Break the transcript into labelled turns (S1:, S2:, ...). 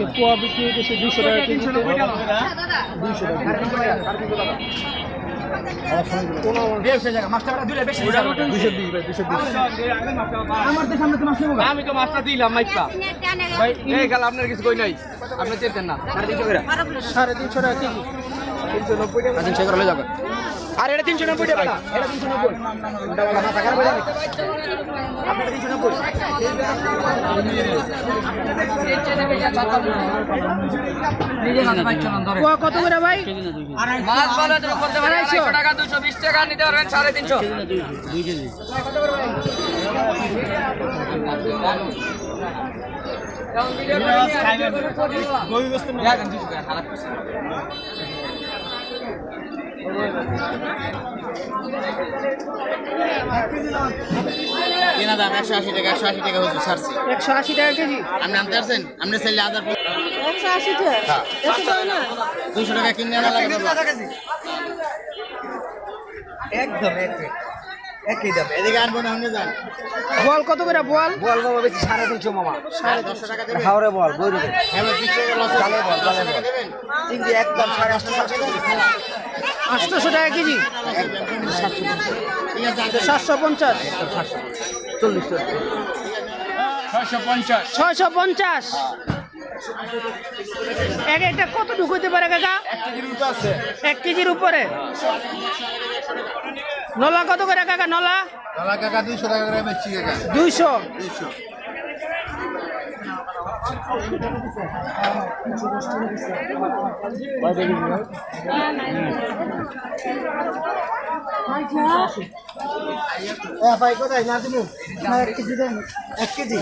S1: আজকে পোয়া বিক্রি হইতেছে দুইশো টাকা দুইশো টাকা দুইশো বিশ ভাই দুইশো বিশ।
S2: আমি তো মাছটা দিলাম মাইপা এই গেল আপনার কিছু কই নাই? আপনি চেতেন না।
S1: সাড়ে তিনশো টাকা কেজি। তিনশো নব্বই টাকা।
S2: তিনশো করে যাবে। আর এটা তিনশো নব্বই টাকা এটা তিনশো নব্বই?
S1: কত করে ভাই?
S2: মাছ ভালো করতে পারে আড়াইশো। টাকা দুশো বিশ টাকা নিতে পারবেন সাড়ে তিনশো।
S3: কেনা দাম একশো আশি টাকা একশো আশি টাকা হয়েছে ছাড়ছি।
S1: একশো আশি টাকা কেজি?
S3: আপনি আনতে পারছেন? আপনি চাইলে হাজার
S4: একশো আশি টাকা?
S3: দুশো কিনে আনা লাগে।
S2: একদম একই দাম।
S3: এদিকে আনব না অন্য যান।
S1: বল কত করে বল
S2: বল বাবা বেশি সাড়ে তিনশো মামা।
S3: সাড়ে দশশো টাকা দেবেন?
S2: হাওড়ে বল বই দেবে
S3: হ্যাঁ বিশ টাকা লস
S2: চালে বল, চালে বল।
S3: দেবেন?
S2: একদম সাড়ে আটশো টাকা
S1: আটশোশো টাকা। কেজি
S3: ঠিক আছে
S1: সাতশো পঞ্চাশ।
S2: চল্লিশ টাকা
S3: ছয়শো পঞ্চাশ।
S1: এক একটা কত ঢুকতে পারে কাকা? এক কেজির উপরে নলা কত করে কাকা নলা?
S3: কাকা দুইশো টাকা করে বেচছি কাকা।
S1: দুইশো।
S2: ভাই কোথায়? না তুমি এক কেজি দেন। এক কেজি?